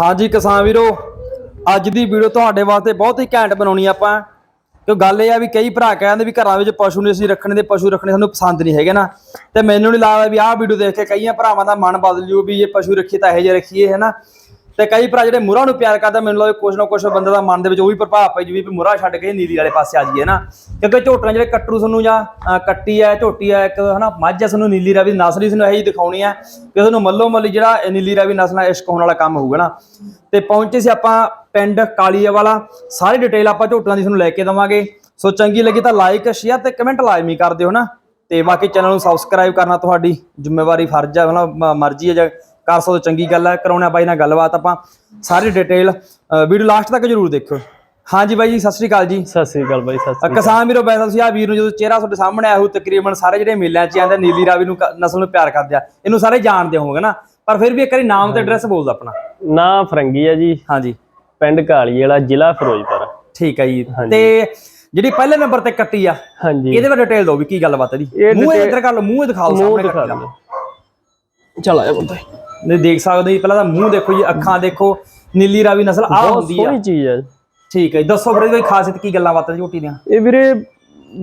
ਹਾਂਜੀ ਕਿਸਾਨ ਵੀਰੋ, ਅੱਜ ਦੀ ਵੀਡੀਓ ਤੁਹਾਡੇ ਵਾਸਤੇ ਬਹੁਤ ਹੀ ਘੈਂਟ ਬਣਾਉਣੀ ਆਪਾਂ। ਕਿਉਂ ਗੱਲ ਇਹ ਆ ਵੀ ਕਈ ਭਰਾ ਕਹਿੰਦੇ ਵੀ ਘਰਾਂ ਵਿੱਚ ਪਸ਼ੂ ਨਹੀਂ ਅਸੀਂ ਰੱਖਣੇ, ਤੇ ਪਸ਼ੂ ਰੱਖਣੇ ਸਾਨੂੰ ਪਸੰਦ ਨਹੀਂ ਹੈਗੇ ਨਾ। ਤੇ ਮੈਨੂੰ ਨਹੀਂ ਲੱਗਦਾ ਵੀ ਆਹ ਵੀਡੀਓ ਦੇਖ ਕੇ ਕਈਆਂ ਭਰਾਵਾਂ ਦਾ ਮਨ ਬਦਲ ਜੂ ਵੀ ਇਹ ਪਸ਼ੂ ਰੱਖੀ ਤਾਂ ਇਹੋ ਜਿਹੇ ਰੱਖੀਏ ਹੈ ਨਾ ਤੇ ਕਈ ਭਰਾ ਜਿਹੜੇ ਮੁਰਾ ਨੂੰ ਪਿਆਰ ਕਰਦਾ ਮੈਨੂੰ ਲੱਗਦਾ ਕੁਛ ਨਾ ਕੁਛ ਬੰਦੇ ਦਾ ਮਨ ਦੇ ਵਿੱਚ ਉਹ ਵੀ ਪ੍ਰਭਾਵ ਪੈ ਜੂ ਵੀ ਮੁਰਾ ਛੱਡ ਕੇ ਨੀਲੀ ਵਾਲੇ ਪਾਸੇ ਆ ਜਾਈਏ ਨਾ। ਕਿਉਂਕਿ ਝੋਟੀਆਂ ਜਿਹੜੇ ਕੱਟਰੂ ਸਾਨੂੰ ਜਾਂ ਕੱਟੀ ਹੈ, ਝੋਟੀ ਹੈ, ਇੱਕ ਹਨਾ, ਮੱਝ ਹੈ ਸਾਨੂੰ ਨੀਲੀ ਰਾਵੀ ਨਸਲ ਹੀ ਸਾਨੂੰ ਇਹੀ ਦਿਖਾਉਣੀ ਹੈ ਕਿ ਤੁਹਾਨੂੰ ਮੱਲੋ ਮੱਲੀ ਜਿਹੜਾ ਨੀਲੀ ਰਾਵੀ ਨਸਲ ਨਾਲ ਇਸ਼ਕ ਹੋਣ ਵਾਲਾ ਕੰਮ ਹੋਊਗਾ ਨਾ। ਤੇ ਪਹੁੰਚੇ ਸੀ ਆਪਾਂ ਪਿੰਡ ਕਾਲੀਆ ਵਾਲਾ ਸਾਰੀ ਡਿਟੇਲ ਆਪਾਂ ਝੋਟੀਆਂ ਦੀ ਤੁਹਾਨੂੰ ਲੈ ਕੇ ਦਵਾਂਗੇ। ਸੋ ਚੰਗੀ ਲੱਗੀ ਤਾਂ ਲਾਈਕ ਸ਼ੇਅਰ ਤੇ ਕਮੈਂਟ ਲਾਜ਼ਮੀ ਕਰ ਦਿਓ ਨਾ ਤੇ ਬਾਕੀ ਚੈਨਲ ਨੂੰ ਸਬਸਕ੍ਰਾਈਬ ਕਰਨਾ ਤੁਹਾਡੀ ਜ਼ਿੰਮੇਵਾਰੀ ਫਰਜ਼ ਹੈ, ਮਤਲਬ ਮਰਜ਼ੀ ਹੈ ਜੇ ਕਰ ਤਾਂ ਚੰਗੀ ਗੱਲ ਹੈ ਕਰਾਉਣਾ ਬਾਈ ਨਾਲ ਗੱਲਬਾਤ ਆਪਾਂ ਸਾਰੀ ਡਿਟੇਲ ਵੀਡੀਓ ਲਾਸਟ ਤੱਕ ਜਰੂਰ ਦੇਖੋ ਹਾਂਜੀ ਬਾਈ ਜੀ ਸਤਿ ਸ਼੍ਰੀ ਅਕਾਲ ਜੀ। ਸਤਿ ਸ੍ਰੀ ਅਕਾਲ ਬਾਈ ਸਤਿ ਸ੍ਰੀ ਅਕਾਲ ਕਿਸਾਨ ਵੀਰੋ ਤੁਸੀਂ ਆ ਵੀਰ ਨੂੰ ਜਦੋਂ ਚਿਹਰਾ ਤੁਹਾਡੇ ਸਾਹਮਣੇ ਆਇਆ ਹੋ ਤਕਰੀਬਨ ਸਾਰੇ ਜਿਹੜੇ ਮੇਲਿਆਂ 'ਚ ਆਂਦੇ ਨੀਲੀ ਰਾਵੀ ਨੂੰ ਨਸਲ ਨੂੰ ਪਿਆਰ ਕਰਦੇ ਆ ਇਹਨੂੰ ਸਾਰੇ ਜਾਣਦੇ ਹੋਵੋਗੇ ਨਾ। ਪਰ ਫਿਰ ਵੀ ਇੱਕ ਵਾਰੀ ਨਾਮ ਤੇ ਐਡਰੈਸ ਬੋਲ ਦਿਓ ਆਪਣਾ। ਨਾਂ ਫਰੰਗੀ ਆ ਜੀ। ਹਾਂਜੀ। ਪਿੰਡ ਕਾਲੀ ਵਾਲਾ ਜ਼ਿਲ੍ਹਾ ਫਿਰੋਜ਼ਪੁਰ। ਠੀਕ ਹੈ ਜੀ। ਤੇ ਜਿਹੜੀ ਪਹਿਲੇ ਨੰਬਰ ਤੇ ਕੱਟੀ ਆ ਹਾਂਜੀ। ਇਹਦੇ ਬਾਰੇ ਡਿਟੇਲ ਦਿਓ ਵੀ ਕੀ ਗੱਲਬਾਤ ਹੈ ਜੀ ਮੂੰਹ ਇੱਧਰ ਕਰ ਲਓ ਮੂੰਹ ਦਿਖਾਓ ਸਾਹਮਣੇ ਕੱਟੀ ਦਾ। ਚਲ ਆਇਆ ਬੰਦਾ। ਨੇ ਦੇਖ ਸਕਦੇ ਹੋ ਜੀ ਪਹਿਲਾਂ ਤਾਂ ਮੂੰਹ ਦੇਖੋ ਜੀ ਅੱਖਾਂ ਦੇਖੋ ਨੀਲੀ ਰਾਵੀ ਨਸਲ ਆ ਹੁੰਦੀ ਆ। ਸੋਹਣੀ ਚੀਜ਼ ਆ। ਠੀਕ ਹੈ ਜੀ ਦੱਸੋ ਇਹਦੀ ਕੋਈ ਖਾਸੀਅਤ ਕੀ ਗੱਲਾਂ ਬਾਤਾਂ ਦੀ ਝੋਟੀ ਦੀਆਂ ਇਹ ਵੀਰੇ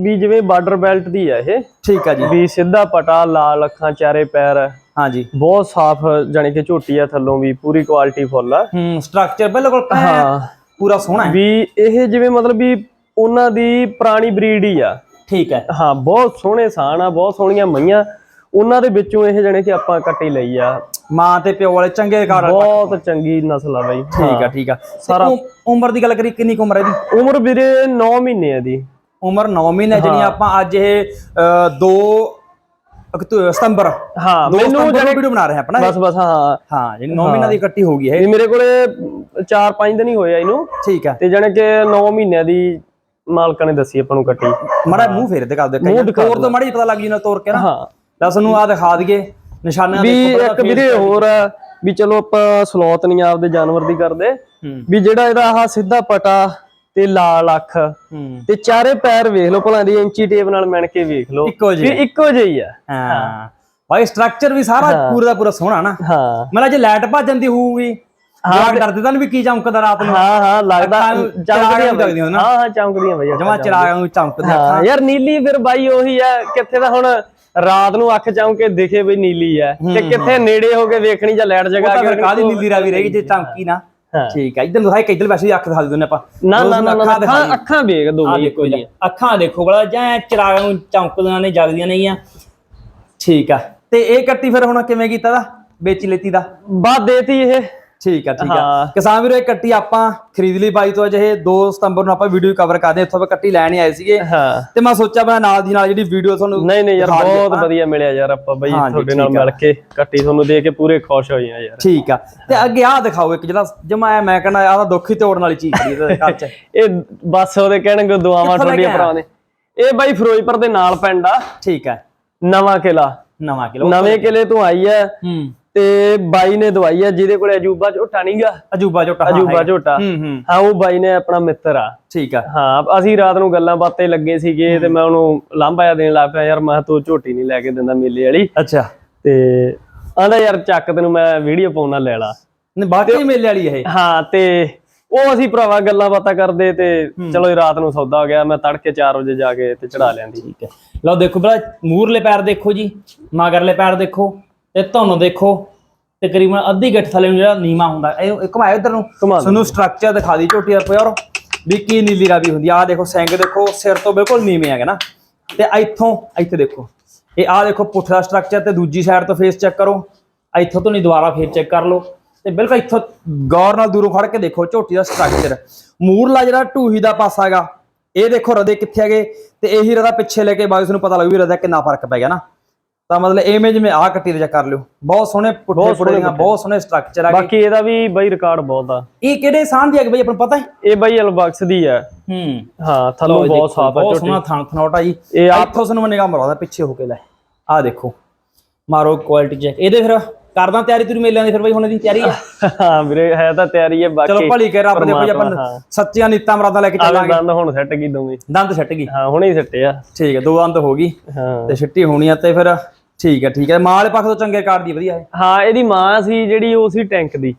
ਵੀ ਜਿਵੇਂ ਬਾਰਡਰ ਬੈਲਟ ਦੀ ਆ ਇਹ ਠੀਕ ਹੈ ਜੀ। ਵੀ ਸਿੱਧਾ ਪਟਾ ਲਾਲ ਅੱਖਾਂ ਚਾਰੇ ਪੈਰ। ਹਾਂਜੀ ਬਹੁਤ ਸਾਫ਼ ਜਾਣੀ ਕਿ ਝੋਟੀ ਆ ਥੱਲੋਂ ਵੀ ਪੂਰੀ ਕੁਆਲਿਟੀ ਫੁੱਲ ਆ। ਹੂੰ ਸਟਰਕਚਰ ਬਿਲਕੁਲ ਹਾਂ। ਪੂਰਾ ਸੋਹਣਾ ਹੈ। ਵੀ ਇਹ ਜਿਵੇਂ ਮਤਲਬ ਵੀ ਉਹਨਾਂ ਦੀ ਪੁਰਾਣੀ ਬਰੀਡ ਹੀ ਆ। ਠੀਕ ਹੈ। ਹਾਂ ਬਹੁਤ ਸੋਹਣੇ ਸਾਨ ਆ ਬਹੁਤ ਸੋਹਣੀਆਂ ਮਈਆਂ। ਉਹਨਾਂ ਦੇ ਵਿੱਚੋਂ ਇਹ ਜਾਣੀ ਕਿ ਆਪਾਂ ਕੱਟੀ ਲਈ ਆ। ਮਾਂ ਤੇ ਪਿਓ ਵਾਲੇ ਚੰਗੇ ਰਿਕਾਰਡ ਬਹੁਤ ਚੰਗੀ ਨਸਲ ਆ ਬਾਈ। ਠੀਕ ਆ ਠੀਕ ਆ। ਸਾਰਾ- ਉਮਰ ਦੀ ਗੱਲ ਕਰੀ ਕਿੰਨੀ ਉਮਰ ਹੈ ਇਹਦੀ? ਉਮਰ ਵੀਰੇ 9 ਮਹੀਨੇ ਆ ਦੀ ਉਮਰ 9 ਮਹੀਨੇ ਜਿਹੜੀ ਆਪਾਂ ਅੱਜ ਇਹ 2 ਸਤੰਬਰ। ਹਾਂ ਮੈਨੂੰ ਜਾਣੀ ਵੀਡੀਓ ਬਣਾ ਰਹੇ ਹਾਂ ਆਪਣਾ। ਬਸ ਬਸ ਹਾਂ। ਹਾਂ ਜਿਹੜੀ 9 ਮਹੀਨਾ ਦੀ ਇਕੱਠੀ ਹੋ ਗਈ ਇਹ। ਮੇਰੇ ਕੋਲੇ 4-5 ਦਿਨ ਹੀ ਹੋਏ ਆ ਇਹਨੂੰ। ਠੀਕ ਹੈ ਤੇ ਜਾਣੀ ਕਿ 9 ਮਹੀਨਿਆਂ ਦੀ ਮਾਲਕਾਂ ਨੇ ਦੱਸੀ ਆਪਾਂ ਨੂੰ ਕੱਟੀ ਮੜਾ ਮੂੰਹ ਫੇਰ ਦੇ ਮੂੰਹ ਕਈ ਤੋਰ ਤੋਂ ਮੜੀ ਪਤਾ ਲੱਗ ਜੀ ਨਾ ਤੋਰ ਕੇ ਨਾ। ਹਾਂ। ਦੱਸ ਨੂੰ ਆ ਦਿਖਾ ਦਈਏ ਨਿਸ਼ਾਨਾਂ ਵੀ ਇੱਕ ਵੀਰੇ ਹੋਰ ਆ ਵੀ ਚਲੋ ਆਪਾਂ ਸਲੋਤ ਨਹੀਂ ਆਪਦੇ ਜਾਨਵਰ ਦੀ ਕਰਦੇ। ਹੂੰ। ਵੀ ਜਿਹੜਾ ਇਹਦਾ ਆਹ ਸਿੱਧਾ ਪਟਾ ਤੇ ਲਾਲ ਅੱਖ ਹੂੰ। ਤੇ ਚਾਰੇ ਪੈਰ ਵੇਖ ਲਓ ਭਲਾ ਦੀ ਇੰਚੀ ਟੇਪ ਨਾਲ ਮਿਣ ਕੇ ਵੇਖ ਲਓ। ਇੱਕੋ ਵੀ ਜਿਹੇ ਇੱਕੋ ਜਿਹੀ ਆ ਹਾਂ। ਭਾਈ ਸਟਰਕਚਰ ਵੀ ਸਾਰਾ ਪੂਰਾ ਦਾ ਪੂਰਾ ਸੋਹਣਾ ਨਾ। ਹਾਂ। ਮਤਲਬ ਜੇ ਲਾਈਟ ਭੱਜ ਜਾਂਦੀ ਹੋਊਗੀ ਹਾਂ ਡਰਦੇ ਤਾਂ ਵੀ ਕੀ ਚਮਕਦਾ ਰਾਤ ਨੂੰ। ਹਾਂ ਹਾਂ ਲੱਗਦਾ ਚਮਕਦੀਆਂ। ਹਾਂ ਹਾਂ ਚਮਕਦੀਆਂ ਬਈ ਜਮਾ ਚਿਰਾਗ ਨੂੰ ਚਮਕਦੇ ਹਾਂ ਯਾਰ ਨੀਲੀ ਫਿਰ ਬਾਈ ਉਹੀ ਆ ਕਿੱਥੇ ਦਾ ਹੁਣ ਰਾਤ ਨੂੰ ਅੱਖ ਚਮਕ ਕੇ ਦਿਖੇ ਬਈ ਨੀਲੀ ਆ ਤੇ ਕਿੱਥੇ ਨੇੜੇ ਹੋ ਕੇ ਵੇਖਣੀ ਜਾਂ ਲਾਈਟ ਜਗਾ ਕੇ ਕਾਹਦੀ ਨੀਲੀ ਰਾਵੀ ਰਹੇਗੀ ਜੇ ਚਮਕੀ ਨਾ। ਹਾਂ। ਠੀਕ ਹੈ ਇਧਰ ਦਿਖਾਈ ਕਿੱਧਰ ਵੈਸੇ ਹੀ ਅੱਖ ਦਿਖਾ ਦਿੰਦੇ ਆਪਾਂ। ਨਾ ਨਾ ਨੂੰ ਅੱਖਾਂ ਅੱਖਾਂ ਵੇਖ ਦੋਵੇਂ ਦੇਖੋ ਜੀ ਅੱਖਾਂ ਦੇਖੋ ਬੜਾ ਜਾਂ ਚਿਰਾਗ ਨੂੰ ਚਮਕਦੀਆਂ ਨੇ ਜਗਦੀਆਂ ਨਹੀਂ ਆ ਠੀਕ ਆ ਤੇ ਇਹ ਕੱਟੀ ਫਿਰ ਹੁਣ ਕਿਵੇਂ ਕੀਤਾ ਦਾ? ਵੇਚੀ ਲੈਤੀ ਦਾ? ਬਾਤ ਦੇਤੀ ਇਹ। ਠੀਕ ਆ ਠੀਕ ਆ। ਕਿਸਾਨ ਵੀਰੋ ਇਹ ਕੱਟੀ ਆਪਾਂ ਖਰੀਦ ਲਈ ਬਾਈ ਤੋਂ ਅਜੇ 2 ਸਤੰਬਰ ਨੂੰ ਆਪਾਂ ਵੀਡੀਓ ਕਵਰ ਕਰਦੇ। ਇੱਥੋਂ ਆਪਾਂ ਕੱਟੀ ਲੈਣ ਆਏ ਸੀਗੇ। ਤੇ ਮੈਂ ਸੋਚਿਆ ਮੈਂ ਨਾਲ ਦੀ ਨਾਲ ਜਿਹੜੀ ਵੀਡੀਓ ਤੁਹਾਨੂੰ ਨਹੀਂ ਨਹੀਂ ਯਾਰ ਬਹੁਤ। ਵਧੀਆ ਮਿਲਿਆ ਯਾਰ ਆਪਾਂ ਬਈ ਤੁਹਾਡੇ ਨਾਲ ਆ। ਮਿਲ ਕੇ। ਕੱਟੀ ਤੁਹਾਨੂੰ ਦੇ ਕੇ ਪੂਰੇ ਖੁਸ਼ ਹੋਏ ਆ ਯਾਰ। ਠੀਕ ਆ। ਤੇ ਅੱਗੇ ਆਹ ਦਿਖਾਓ ਇੱਕ ਜਿਹੜਾ ਜਮਾ ਮੈਂ ਕਹਿੰਦਾ ਆਹ ਤਾਂ ਦੁੱਖ ਹੀ ਤੋੜਨ ਵਾਲੀ ਚੀਜ਼ ਸੀ ਇਹਦੇ ਘਰ 'ਚ। ਇਹ ਬਸ ਉਹਦੇ ਕਹਿਣਗੇ ਦੁਆਵਾਂ ਤੁਹਾਡੀਆਂ? ਭਰਾ ਨੇ। ਇਹ ਬਾਈ ਫਿਰੋਜ਼ਪੁਰ ਦੇ ਨਾਲ ਪਿੰਡ ਆ। ਠੀਕ ਹੈ ਨਵਾਂ ਕਿਲਾ। ਨਵਾਂ ਕਿਲੋ। ਨਵੇਂ ਕਿਲੇ ਤੋਂ ਆਈ ਹੈ ਹੂੰ। ਤੇ ਬਾਈ ਨੇ ਦਵਾਈ ਹੈ ਜਿਹਦੇ ਕੋਲੇ ਅਜੂਬਾ ਝੋਟਾ ਨਹੀਂਗਾ ਅਜੂਬਾ ਝੋਟਾ ਅਜੂਬਾ। ਝੋਟਾ। ਹੂੰ ਉਹ ਬਾਈ ਨੇ ਆਪਣਾ ਮਿੱਤਰ ਆ। ਠੀਕ ਆ। ਹਾਂ ਅਸੀਂ ਰਾਤ ਨੂੰ ਗੱਲਾਂ ਬਾਤਾਂ ਲੱਗੇ ਸੀਗੇ ਤੇ ਮੈਂ ਉਹਨੂੰ ਲਾਂਭਾ ਦੇਣ ਲੱਗ ਪਿਆ ਯਾਰ ਮੈਂ ਤੂੰ ਝੋਟੀ ਨਹੀਂ ਲੈ ਕੇ ਦਿੰਦਾ ਮੇਲੇ ਵਾਲੀ। ਅੱਛਾ। ਤੇ ਆਂਦਾ ਯਾਰ ਚੱਕ ਤੈਨੂੰ ਮੈਂ ਵੀਡੀਓ ਪਾਉਣਾ ਲੈ ਲਾ। ਨੇ ਬਾਕੀ ਮੇਲੇ ਵਾਲੀ ਇਹ। ਹਾਂ ਤੇ ਉਹ ਅਸੀਂ ਭਰਾਵਾ ਗੱਲਾਂ ਬਾਤਾਂ ਕਰਦੇ ਤੇ ਚਲੋ ਇਹ ਰਾਤ ਨੂੰ ਸੌਦਾ ਹੋ ਗਿਆ ਮੈਂ ਤੜਕੇ 4 ਵਜੇ ਜਾ ਕੇ ਤੇ ਚੜਾ ਲਿਆਂਦੀ। ਠੀਕ ਹੈ। ਲਓ ਦੇਖੋ ਬੜਾ ਮੂਰਲੇ ਪੈਰ ਦੇਖੋ ਜੀ ਮਗਰਲੇ ਪੈਰ ਦੇਖੋ। ਤੇ ਤੁਹਾਨੂੰ ਦੇਖੋ ਤਕਰੀਬਨ ਅੱਧੀ ਗਿੱਠ ਥੱਲੇ ਨੂੰ ਜਿਹੜਾ ਨੀਮਾ ਹੁੰਦਾ ਇਹ ਘੁਮਾਇਓ ਇਧਰ ਨੂੰ। ਘੁਮਾ ਦਿਓ। ਤੁਹਾਨੂੰ ਸਟਰਕਚਰ ਦਿਖਾ ਦੀ ਝੋਟੀ ਦਾ ਪਿਓਰ ਵੀ ਕੀ ਨੀਲੀ ਰਾਵੀ ਹੁੰਦੀ ਆ। ਆਹ ਦੇਖੋ ਸਿੰਗ ਦੇਖੋ ਸਿਰ ਤੋਂ ਬਿਲਕੁਲ ਨੀਵੇਂ ਹੈਗਾ ਨਾ। ਤੇ ਇੱਥੋਂ ਇੱਥੇ ਦੇਖੋ। ਇਹ ਆ ਦੇਖੋ ਪੁੱਠਾ ਸਟਰਕਚਰ ਤੇ ਦੂਜੀ ਸਾਈਡ ਤੋਂ ਫੇਸ ਚੈੱਕ ਕਰੋ। ਇੱਥੋਂ ਤੋਂ ਨਹੀਂ ਦੁਬਾਰਾ ਫੇਰ ਚੈੱਕ ਕਰ ਲਓ। ਤੇ ਬਿਲਕੁਲ ਇੱਥੋਂ ਗੌਰ ਨਾਲ ਦੂਰੋਂ ਖੜ ਕੇ ਦੇਖੋ ਝੋਟੀ ਦਾ ਸਟਰਕਚਰ ਮੂਰਲਾ ਜਿਹੜਾ ਢੂਹੀ ਦਾ ਪਾਸਾ ਹੈਗਾ ਇਹ ਦੇਖੋ ਰਦੇ ਕਿੱਥੇ ਹੈਗੇ? ਤੇ ਇਹੀ ਰਦਾ ਪਿੱਛੇ ਲੈ ਕੇ ਬਾਅਦ ਨੂੰ ਪਤਾ ਲੱਗੂ ਵੀ ਰਦਾ ਕਿੰਨਾ ਫ਼ਰਕ ਪੈ ਗਿਆ ਨਾ। ਤਾਂ ਮਤਲਬ ਇਵੇਂ ਜਿਵੇਂ ਆਹ ਕੱਟੀ ਦਾ ਚੈੱਕ ਕਰ ਲਿਓ। ਬਹੁਤ ਸੋਹਣੇ ਪੁੱਠੇ ਸੋਹਣੇ ਬਹੁਤ ਸੋਹਣੇ ਸਟਰਕਚਰ ਆ ਬਾਕੀ ਇਹਦਾ ਵੀ ਬਾਈ ਰਿਕਾਰਡ ਬਹੁਤ ਆ। ਇਹ ਕਿਹੜੇ ਸਾਹ ਦੀ ਹੈ ਬਈ ਆਪਾਂ ਨੂੰ ਪਤਾ ਹੈ? ਇਹ ਬਾਈ ਅਲਬਕਸ ਦੀ ਆ। ਹੂੰ। ਹਾਂ ਥੱਲੋਂ ਬਹੁਤ ਸਾਫ਼ ਆ ਬਹੁਤ ਸੋਹਣਾ ਥਣ ਥਨੋਟਾ ਜੀ। ਇਹ ਆ- ਇੱਥੋਂ ਸਾਨੂੰ ਨਿਗਾਹ ਮਰਾਉਂਦਾ ਪਿੱਛੇ ਹੋ ਕੇ ਲੈ। ਆਹ ਦੇਖੋ ਮਾਰੋ ਕੁਆਲਿਟੀ ਚੈੱਕ ਇਹਦੇ ਫਿਰ ਕਰਦਾ ਤਿਆਰੀ ਤੁਰੀ ਮੇਲਿਆਂ ਦੀ ਫਿਰ ਬਈ ਹੁਣ ਦੀ ਤਿਆਰੀ ਆ। ਹਾਂ ਵੀਰੇ ਹੈ ਤਾਂ ਤਿਆਰੀ ਹੈ ਬਾਕੀ ਚਲੋ ਭਲੀ ਕੇ ਰੱਬ ਦੇਖੋ ਜੀ ਆਪਾਂ। ਸੱਚੀਆਂ ਨੀਤਾਂ ਮਰਾਦਾਂ ਲੈ ਕੇ ਚੱਲਾਂਗੇ। ਦੰਦ ਹੁਣ ਸੈੱਟ ਕੀ ਦੋਵੇਂ। ਦੰਦ ਛੱਟ ਗਈ। ਹਾਂ ਹੁਣੇ ਹੀ ਸੱਟੇ ਆ। ਠੀਕ ਹੈ ਦੋ ਦੰਦ ਹੋ ਗਈ ਹਾਂ। ਤੇ ਛਿੱਟੀ ਹੋਣੀ ਆ ਤੇ ਫਿਰ ਠੀਕ ਹੈ ਠੀਕ ਹੈ ਮਾਂ ਵਾਲੇ ਪੱਖ ਤੋਂ ਚੰਗੇ ਕਾਰਡ ਦੀ ਵਧੀਆ ਹੈ। ਹਾਂ ਇਹਦੀ ਮਾਂ ਸੀ ਜਿਹੜੀ ਉਹ ਸੀ ਟੈਂਕ ਦੀ।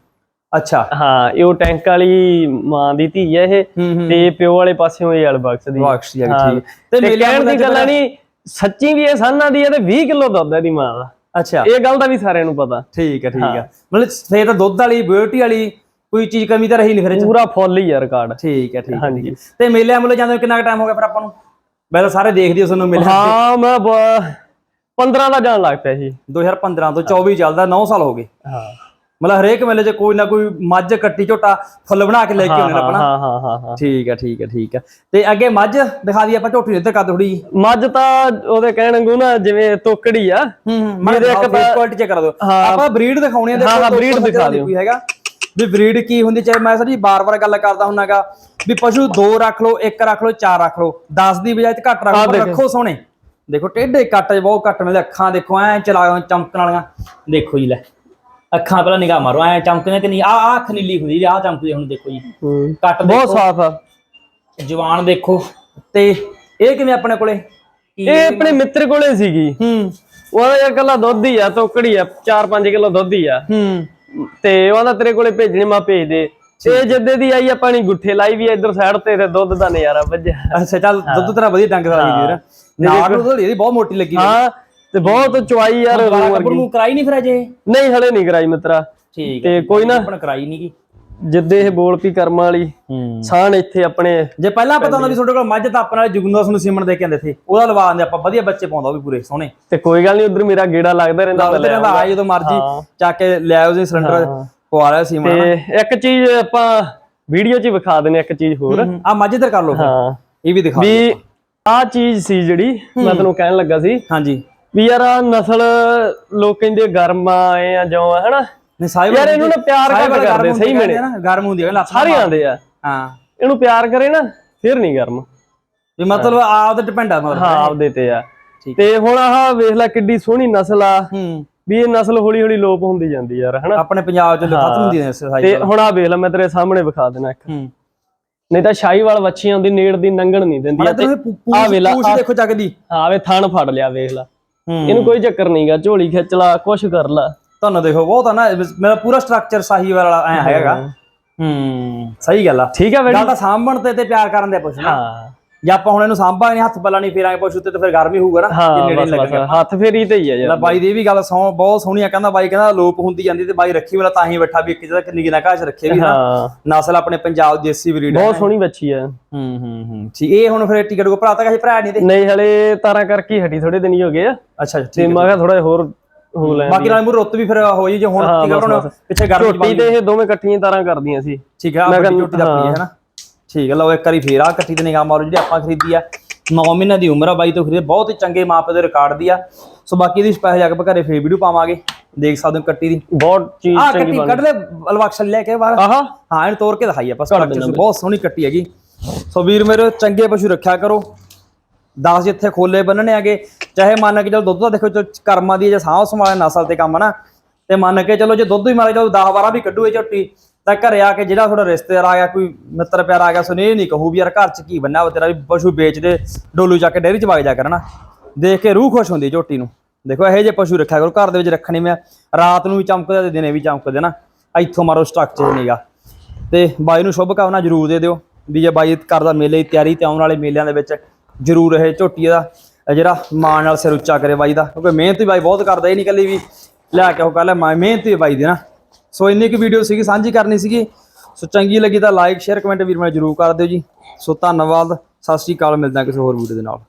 ਅੱਛਾ। ਹਾਂ ਇਹ ਉਹ ਟੈਂਕ ਵਾਲੀ ਮਾਂ ਦੀ ਧੀ ਹੈ ਇਹ ਤੇ ਪਿਓ ਵਾਲੇ ਪਾਸਿਓਂ ਇਹ ਅਲਬਕਸ ਦੀ। ਬਖਸ਼ ਹਾਂ। ਠੀਕ। ਤੇ ਤੇ ਮੇਲਿਆਂ ਦੀ ਗੱਲਾਂ ਨਹੀਂ ਸੱਚੀ ਵੀ ਇਹ ਸਾਨਾਂ ਦੀ ਹੈ ਤੇ 20 ਕਿਲੋ ਦੁੱਧ ਹੈ ਦੀ ਮਾਂ ਦਾ। ਅੱਛਾ। ਇਹ ਗੱਲ ਦਾ ਵੀ ਸਾਰਿਆਂ ਨੂੰ ਪਤਾ। ਠੀਕ ਹੈ ਠੀਕ ਹੈ। ਮਤਲਬ ਫੇਰ ਤਾਂ ਦੁੱਧ ਵਾਲੀ ਬਿਊਟੀ ਵਾਲੀ ਕੋਈ ਚੀਜ਼ ਕਮੀ ਤਾਂ ਰਹੀ ਨਹੀਂ ਫਿਰ। ਪੂਰਾ ਫੁੱਲ ਹੀ ਆ ਰਿਕਾਰਡ ਠੀਕ ਹੈ ਠੀਕ ਹੈ ਹਾਂਜੀ। ਤੇ ਮੇਲਿਆਂ ਮੁੱਲੇ ਜਾਂਦੇ ਨੂੰ ਕਿੰਨਾ ਟਾਈਮ ਹੋ ਗਿਆ ਫਿਰ ਆਪਾਂ ਨੂੰ? ਮੈਂ ਤਾਂ ਸਾਰੇ ਦੇਖਦੀ ਹਾਂ ਤੁਹਾਨੂੰ ਮਿਲਿਆ ਹਾਂ ਮੈਂ 15 ਦਾ ਜਾਣ ਲੱਗ ਪਿਆ ਸੀ। 2015 ਤੋਂ 24 ਚੱਲਦਾ 9 ਸਾਲ ਹੋ ਗਏ। ਹਾਂ। ਮਤਲਬ ਹਰੇਕ ਮੇਲੇ 'ਚ ਕੋਈ ਨਾ ਕੋਈ ਮੱਝ ਕੱਟੀ ਝੋਟਾ ਫੁੱਲ ਬਣਾ ਕੇ ਲੈ ਕੇ ਆਉਂਦੇ ਨੇ ਆਪਣਾ। ਹਾਂ ਹਾਂ ਹਾਂ ਹਾਂ। ਠੀਕ ਹੈ ਠੀਕ ਹੈ ਠੀਕ ਹੈ ਤੇ ਅੱਗੇ ਮੱਝ ਦਿਖਾ ਦੀ ਆਪਾਂ ਝੋਟੀ ਨੂੰ ਇੱਧਰ ਕਰ ਥੋੜੀ ਮੱਝ ਤਾਂ ਉਹਦੇ ਕਹਿਣ ਵਾਂਗੂ ਨਾ ਜਿਵੇਂ ਤੋਕੜੀ ਆ। ਹੂੰ ਹੂੰ ਮੈਂ ਇੱਕ ਕੁਆਲਿਟੀ ਚੈੱਕ ਕਰਾ ਦਿਓ। ਹਾਂ। ਆਪਾਂ ਬਰੀਡ ਦਿਖਾਉਣੀ ਆ ਹਾਂ, ਹਾਂ, ਉੱਪਰ ਦਿਖਾ ਦਿਓ। ਕੋਈ ਹੈਗਾ ਵੀ ਬਰੀਡ ਕੀ ਹੁੰਦੀ ਚਾਹੇ ਮੈਂ ਸਰ ਜੀ ਬਾਰ-ਬਾਰ ਗੱਲ ਕਰਦਾ ਹੁੰਨਾਗਾ ਵੀ ਪਸ਼ੂ ਦੋ ਰੱਖ ਲਓ ਇੱਕ ਰੱਖ ਲਓ ਚਾਰ ਰੱਖ ਲਓ 10 ਦੀ ਬਜਾਏ ਤੇ ਘੱਟ ਰੱਖ ਲਓ ਦੇਖੋ। ਰੱਖੋ ਸੋਹਣੇ। ਦੇਖੋ ਟੇਢੇ ਕੱਟ ਬਹੁਤ ਘੱਟ ਮਿਲਦੇ ਅੱਖਾਂ ਦੇਖੋ ਐ ਚਲਾ ਚਮਕਣ ਵਾਲੀਆਂ। ਦੇਖੋ ਜੀ ਲੈ। ਅੱਖਾਂ ਪਹਿਲਾਂ ਨਿਗਾਹ ਮਾਰੋ ਐ ਚਮਕਦੀਆਂ ਕਿ ਨਹੀਂ ਆ ਆ ਅੱਖ ਨੀਲੀ ਹੁੰਦੀ ਆ ਚਮਕਦੀ ਹੁਣ ਦੇਖੋ ਜੀ। ਹੂੰ। ਕੱਟ ਬਹੁਤ ਦੇਖੋ। ਸਾਫ਼ ਆ। ਜਵਾਨ ਦੇਖੋ। ਤੇ ਇਹ ਕਿਵੇਂ ਆਪਣੇ ਕੋਲੇ? ਕੀ- ਇਹ ਆਪਣੇ ਮਿੱਤਰ ਕੋਲੇ ਸੀਗੀ। ਹੂੰ। ਉਹਦਾ ਯਾਰ ਕੱਲਾ ਦੁੱਧ ਹੀ ਆ ਤੋਕੜੀ ਆ 4-5 ਕਿਲੋ ਦੁੱਧ ਹੀ ਆ। ਹੂੰ। ਤੇ ਉਹਦਾ ਤੇਰੇ ਕੋਲੇ ਭੇਜਣੇ ਮੈਂ ਭੇਜ ਦੇ। ਇਹ ਜਿੱਦੇ ਦੀ ਆਈ ਆਪਾਂ ਨੇ ਗੁੱਠੇ ਲਾਈ ਵੀ ਆ ਇੱਧਰ ਸਾਈਡ ਤੇ ਤੇ ਦੁੱਧ ਦਾ ਨਜ਼ਾਰਾ ਵੱਜਿਆ। ਅੱਛਾ ਚੱਲ ਦੁੱਧ ਤੇਰਾ ਵਧੀਆ ਡੰਗ ਦਾ ਸੀ ਵੀਰ। ਨਾੜ ਨੂੰ ਤਾਂ ਇਹਦੀ ਬਹੁਤ ਮੋਟੀ ਲੱਗੀ ਹਾਂ। ਤੇ ਬਹੁਤ ਚੁਆਈ ਯਾਰ ਰੂਹ ਵਰਗੀ। ਨੂੰ ਕਰਾਈ ਨਹੀਂ ਫਿਰ ਅਜੇ? ਨਹੀਂ ਹਲੇ ਨਹੀਂ ਕਰਾਈ ਮਿੱਤਰਾ। ਠੀਕ ਤੇ ਕੋਈ ਨਾ। ਆਪਣ ਕਰਾਈ ਨਹੀਂ ਗੀ। ਜਿੱਦੇ ਇਹ ਬੋਲ ਪੀ ਕਰਮਾਂ ਵਾਲੀ ਸਾਨ ਇੱਥੇ ਆਪਣੇ ਜੇ ਪਹਿਲਾਂ ਪਤਾ ਹੁੰਦਾ ਵੀ ਤੁਹਾਡੇ ਕੋਲ ਮੱਝ ਤਾਂ ਆਪਣੇ ਨਾਲ ਜੁਗਨੂਆ ਨੂੰ ਸਿਮਣ ਦੇ ਕੇ ਆਂਦੇ ਸੀ ਉਹਦਾ ਲਵਾ ਦਿੰਦੇ ਆਪਾਂ ਵਧੀਆ ਬੱਚੇ ਪਾਉਂਦਾ ਉਹ ਵੀ ਪੂਰੇ ਸੋਹਣੇ। ਤੇ ਕੋਈ ਗੱਲ ਨਹੀਂ ਉਧਰ ਮੇਰਾ ਗੇੜਾ ਲੱਗਦਾ ਰਹਿੰਦਾ ਲੱਗਦੇ ਰਹਿੰਦਾ ਆ ਜਦੋਂ ਮਰਜ਼ੀ। ਚੱਕ ਕੇ ਲੈ ਆਓ ਜੀ ਸਿਲੰਡਰ ਪਵਾ ਲਿਆ ਸਿਮਣ ਤੇ ਇੱਕ ਚੀਜ਼ ਆਪਾਂ ਵੀਡੀਓ 'ਚ ਵਿਖਾ ਦਿੰਨੇ ਇੱਕ ਚੀਜ਼ ਹੋਰ। ਆ ਮੱਝ ਇੱਧਰ ਕਰ ਲਓ। ਹਾਂ। ਇਹ ਵੀ ਦਿਖਾ ਵੀ ਆਹ ਚੀਜ਼ ਸੀ ਜਿਹੜੀ ਮੈਂ ਤੈਨੂੰ ਕਹਿਣ ਲੱਗਾ ਸੀ। ਹਾਂਜੀ। ਵੀ ਯਾਰ ਆਹ ਨਸਲ ਲੋਕ ਕਹਿੰਦੇ ਗਰਮ ਆ ਐ ਆ ਜੋ ਆ ਹਨਾ? ਨਹੀਂ ਸਾਹਿਬ ਯਾਰ ਇਹਨੂੰ ਨਾ ਪਿਆਰ ਘੱਟ ਕਰਦੇ ਸਹੀ ਨਾ ਗਰਮ ਹੁੰਦੀ ਹੈ ਲੱਤ ਸਾਰੇ ਆਂਦੇ ਆ। ਹਾਂ। ਇਹਨੂੰ ਪਿਆਰ ਕਰੇ ਨਾ ਫਿਰ ਨਹੀਂ ਗਰਮ। ਵੀ ਮਤਲਬ ਆਪ ਤੇ ਡਿਪੈਂਡ ਆ ਮਤਲਬ ਹਾਂ ਆਪਦੇ ਤੇ ਆ। ਤੇ ਹੁਣ ਆਹ ਵੇਖ ਲੈ ਕਿੱਡੀ ਸੋਹਣੀ ਨਸਲ ਆ। ਹੂੰ। ਵੀ ਇਹ ਨਸਲ ਹੌਲੀ ਹੌਲੀ ਲੋਪ ਹੁੰਦੀ ਜਾਂਦੀ ਯਾਰ ਹਨਾ? ਆਪਣੇ ਪੰਜਾਬ ਚ ਖਤਮ ਹੁੰਦੀ ਨੇ ਸਾਈਜ਼ ਤੇ ਹੁਣ ਆ ਵੇਖ ਲੈ ਮੈਂ ਤੇਰੇ ਸਾਹਮਣੇ ਵਿਖਾ ਦੇਣਾ ਇੱਕ। ਹੂੰ। ਨਹੀਂ ਤਾਂ ਸ਼ਾਹੀਵਾਲ ਵੱਛੀ ਆਉਂਦੀ ਨੇੜ ਦੀ ਨੰਗਣ ਨਹੀਂ ਦਿੰਦੀ ਆ ਤੇ ਆ ਵੇਲਾ ਪੂਛ ਦੇਖੋ ਚੱਕਦੀ ਆਵੇ ਥਣ ਫੜ ਲਿਆ ਵੇਖ ਲੈ। ਹੂੰ ਇਹਨੂੰ ਕੋਈ ਚੱਕਰ ਨਹੀਂਗਾ ਝੋਲੀ ਖਿੱਚ ਲਾ ਕੁਛ ਕਰ ਲਾ। ਤੁਹਾਨੂੰ ਦੇਖੋ ਬਹੁਤ ਆ ਨਾ ਮੇਰਾ ਪੂਰਾ ਸਟਰਕਚਰ ਸਾਹੀਵਾਲ ਵਾਲਾ ਐ ਹੈਗਾ। ਹੂੰ। ਸਹੀ ਗੱਲ ਆ। ਠੀਕ ਆ ਬੇਟੀ ਗੱਲ ਤਾਂ ਸਾਂਭਣ ਤੇ ਤੇ ਪਿਆਰ ਕਰਨ ਦੇ ਪੁੱਛਣਾ ਹਾਂ। ਜੇ ਆਪਾਂ ਹੁਣ ਇਹਨੂੰ ਸਾਂਭਾਂਗੇ ਨਹੀਂ ਹੱਥ ਪੱਲਾ ਨਹੀਂ ਫੇਰਾਂਗੇ ਪਸ਼ੂ ਤੇ ਤੇ ਫਿਰ ਗਰਮੀ ਹੋਊਗਾ ਨਾ ਹਾਂ ਬਸ ਬਸ ਹੱਥ ਫੇਰੀ ਤੇ ਹੀ ਆ ਯਾਰ। ਬਾਈ ਦੀ ਇਹ ਵੀ ਗੱਲ ਸੌ ਬਹੁਤ ਸੋਹਣੀ ਆ ਕਹਿੰਦਾ ਬਾਈ ਕਹਿੰਦਾ ਲੋਪ ਹੁੰਦੀ ਜਾਂਦੀ ਤੇ ਬਾਈ ਰੱਖੀ ਵਾਲਾ ਤਾਂ ਹੀ ਬੈਠਾ ਵੀ ਇੱਕ ਜਗ੍ਹਾ ਕਿੰਨੀ ਕਿੰਨਾ ਘਾਸ ਰੱਖੇ ਵੀ ਨਾ। ਹਾਂ। ਨਸਲ ਆਪਣੇ ਪੰਜਾਬ ਦੇਸੀ ਬਰੀਡ ਬਹੁਤ ਸੋਹਣੀ ਬੱਚੀ ਆ। ਹੂੰ ਹੂੰ ਹੂੰ। ਠੀਕ ਇਹ ਹੁਣ ਫਿਰ ਟਿਕਟ ਕੋ ਭਰਾ ਤਾਂ ਕਹੇ ਭਰਾ ਨਹੀਂ ਤੇ। ਨਹੀਂ ਹਲੇ ਤਾਰਾਂ ਕਰਕੇ ਹਟੀ ਥੋੜੇ ਦਿਨ ਹੀ ਹੋ ਗਏ ਆ। ਅੱਛਾ ਤੇ ਠੀਕ ਮੈਂ ਕਿਹਾ ਥੋੜਾ ਹੋਰ ਹੋ ਲੈ ਬਾਕੀ ਨਾਲ ਮੂਰ ਰੁੱਤ ਵੀ ਫਿਰ ਹੋਈ ਜੇ ਹੁਣ ਟਿਕਟ ਹੁਣ। ਪਿੱਛੇ ਗਰਮੀ ਚ ਤੇ ਇਹ ਦੋਵੇਂ ਇਕੱਠੀਆਂ ਤਾਰਾਂ ਕਰਦੀਆਂ ਸੀ। ਠੀਕ ਆ ਕਿਹਾ, ਝੋਟੀ ਦਾ ਆਪਣੀ ਹੈ। ਹਾਂ। ਨਾ? ਠੀਕ ਹੈ ਲਓ ਇੱਕ ਵਾਰੀ ਫੇਰ ਆ ਕੱਟੀ ਤੇ ਨਿਗਾਹ ਮਾਰੋ ਜਿਹੜੀ ਆਪਾਂ ਖਰੀਦੀ ਆ। 9 ਮਹੀਨਿਆਂ ਦੀ ਉਮਰ ਆ ਬਾਈ ਤੋਂ ਖਰੀਦੇ ਬਹੁਤ ਹੀ ਚੰਗੇ ਮਾਪੇ ਦੇ ਰਿਕਾਰਡ ਦੀ ਆ। ਸੋ ਬਾਕੀ ਇਹਦੀ ਸਪੈਸ਼ਲ ਜਾ ਕੇ ਘਰੇ ਫੇਰ ਵੀਡੀਓ ਪਾਵਾਂਗੇ। ਦੇਖ ਸਕਦੇ ਹੋ ਕੱਟੀ ਦੀ। ਬਹੁਤ ਚੀਜ਼ ਆ ਚੰਗੀ ਕੱਟੀ ਬਣ ਕੱਢ ਲੈ ਅਲਵਕਸ਼ਨ ਲੈ ਕੇ ਬਾਹਰ। ਆਹਾ। ਹਾਂ ਇਹਨੂੰ ਤੋੜ ਕੇ ਦਿਖਾਈ ਆਪਾਂ ਸਟਰਕਚਰ ਬਹੁਤ ਸੋਹਣੀ ਕੱਟੀ ਹੈਗੀ। ਸੋ ਵੀਰ ਮੇਰੇ ਚੰਗੇ ਪਸ਼ੂ ਰੱਖਿਆ ਕਰੋ। 10 ਜਿੱਥੇ ਖੋਲੇ ਬੰਨਣੇ ਆਗੇ ਚਾਹੇ ਮੰਨ ਕੇ ਚਲੋ ਦੁੱਧ ਦਾ ਦੇਖੋ ਚਲੋ ਕਰਮਾਂ ਦੀ ਜਾਂ ਸਾਂਭ ਸੰਭਾਲ ਨਸਲ ਤੇ ਕੰਮ ਆ ਨਾ। ਤੇ ਮੰਨ ਕੇ ਚਲੋ ਜੇ ਦੁੱਧ ਵੀ ਮਾਰੇ ਚਲੋ 10 12 ਵੀ ਕੱਢੂ ਇਹ ਝੋਟੀ। ਤਾਂ ਘਰੇ ਆ ਕੇ ਜਿਹੜਾ ਤੁਹਾਡਾ ਰਿਸ਼ਤੇਦਾਰ ਆ ਗਿਆ, ਕੋਈ ਮਿੱਤਰ ਪਿਆਰ ਆ ਗਿਆ, ਸੁਨੇ ਨਹੀਂ ਕਹੂ ਵੀ ਯਾਰ ਘਰ ਚ ਕੀ ਬੰਨਾ ਵਾ, ਤੇਰਾ ਵੀ ਪਸ਼ੂ ਵੇਚ ਦੇ ਡੋਲੂ ਜਾ ਕੇ ਡੇਅਰੀ ਚ ਵਗ ਜਾ ਕਰਨਾ। ਦੇਖ ਕੇ ਰੂਹ ਖੁਸ਼ ਹੁੰਦੀ ਝੋਟੀ ਨੂੰ। ਦੇਖੋ, ਇਹੋ ਜਿਹੇ ਪਸ਼ੂ ਰੱਖਿਆ ਕਰੋ, ਘਰ ਦੇ ਵਿੱਚ ਰੱਖਣੇ ਮੈਂ, ਰਾਤ ਨੂੰ ਵੀ ਚਮਕਦਾ ਤੇ ਦਿਨੇ ਵੀ ਚਮਕਦੇ ਨਾ। ਇੱਥੋਂ ਮਾਰੋ ਸਟਰਕਚਰ ਨਹੀਂਗਾ ਤੇ ਬਾਈ ਨੂੰ ਸ਼ੁਭ ਕਾਮਨਾ ਜਰੂਰ ਦੇ ਦਿਓ ਵੀ ਜੇ ਬਾਈ ਕਰਦਾ ਮੇਲੇ ਦੀ ਤਿਆਰੀ ਤੇ ਆਉਣ ਵਾਲੇ ਮੇਲਿਆਂ ਦੇ ਵਿੱਚ ਜਰੂਰ ਇਹ ਝੋਟੀ ਦਾ ਜਿਹੜਾ ਮਾਣ ਨਾਲ ਸਿਰ ਉੱਚਾ ਕਰੇ ਬਾਈ ਦਾ। ਕਿਉਂਕਿ ਮਿਹਨਤ ਵੀ ਬਾਈ ਬਹੁਤ ਕਰਦਾ, ਇਹ ਨਹੀਂ ਕੱਲੀ ਵੀ ਲੈ ਕੇ ਉਹ ਕੱਲ ਮਿਹਨਤ ਵੀ ਬਾਈ ਦੀ ਨਾ। ਸੋ ਇੰਨੀ ਕੁ ਵੀਡੀਓ ਸੀਗੀ, ਸਾਂਝੀ ਕਰਨੀ ਸੀਗੀ। ਸੋ ਚੰਗੀ ਲੱਗੀ ਤਾਂ ਲਾਈਕ ਸ਼ੇਅਰ ਕਮੈਂਟ ਵੀਰ ਮੈਂ ਜਰੂਰ ਕਰ ਦਿਓ ਜੀ। ਸੋ ਧੰਨਵਾਦ, ਸਤਿ ਸ਼੍ਰੀ ਅਕਾਲ, ਮਿਲਦਾ ਕਿਸੇ ਹੋਰ ਵੀਡੀਓ ਦੇ ਨਾਲ।